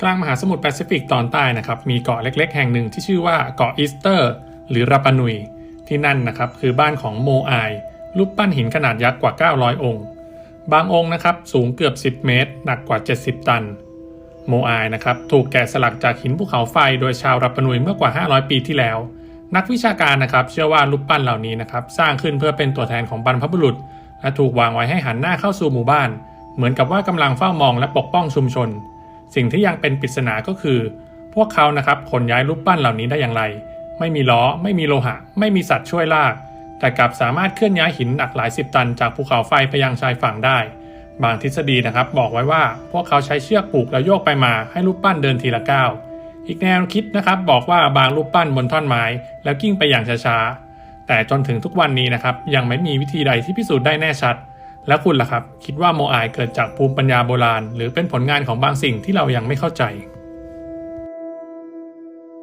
กลางมหาสมุทรแปซิฟิกตอนใต้นะครับมีเกาะเล็ก ๆ แห่งหนึ่งที่ชื่อว่าเกาะอีสเตอร์ หรือราปานุย ที่นั่นนะครับคือบ้านของโมอายรูปปั้นหินขนาดยักษ์กว่า 900 องค์ บางองค์นะครับสูงเกือบ 10 เมตร หนักกว่า 70 ตัน โมอายนะครับถูกแกะสลักจากหินภูเขาไฟโดยชาวราปานุยเมื่อกว่า 500 ปีที่แล้ว นักวิชาการนะครับเชื่อว่ารูปปั้นเหล่านี้นะครับสร้างขึ้นเพื่อเป็นตัวแทนของบรรพบุรุษ และถูกวางไว้ให้หันหน้าเข้าสู่หมู่บ้าน เหมือนกับว่ากำลังเฝ้ามองและปกป้องชุมชน สิ่งที่ยังเป็นปริศนาก็คือ พวกเขานะครับขนย้ายรูปปั้นเหล่านี้ได้อย่างไร ไม่มีล้อ ไม่มีโลหะ ไม่มีสัตว์ช่วยลาก แต่กลับสามารถเคลื่อนย้ายหินหนักหลายสิบตันจากภูเขาไฟไปยังชายฝั่งได้ บางทฤษฎีนะครับ บอกไว้ว่าพวกเขาใช้เชือกผูกแล้วโยกไปมาให้รูปปั้นเดินทีละก้าวอีกแนวคิดนะครับบอกว่าบางรูปปั้นบนท่อนไม้ แล้วกิ้งไปอย่างช้าๆแต่จนถึงทุกวันนี้นะครับยังไม่มีวิธีใดที่พิสูจน์ได้แน่ชัด แล้วคุณล่ะครับ คิดว่าโมอายเกิดจากภูมิปัญญาโบราณ หรือเป็นผลงานของบางสิ่งที่เรายังไม่เข้าใจ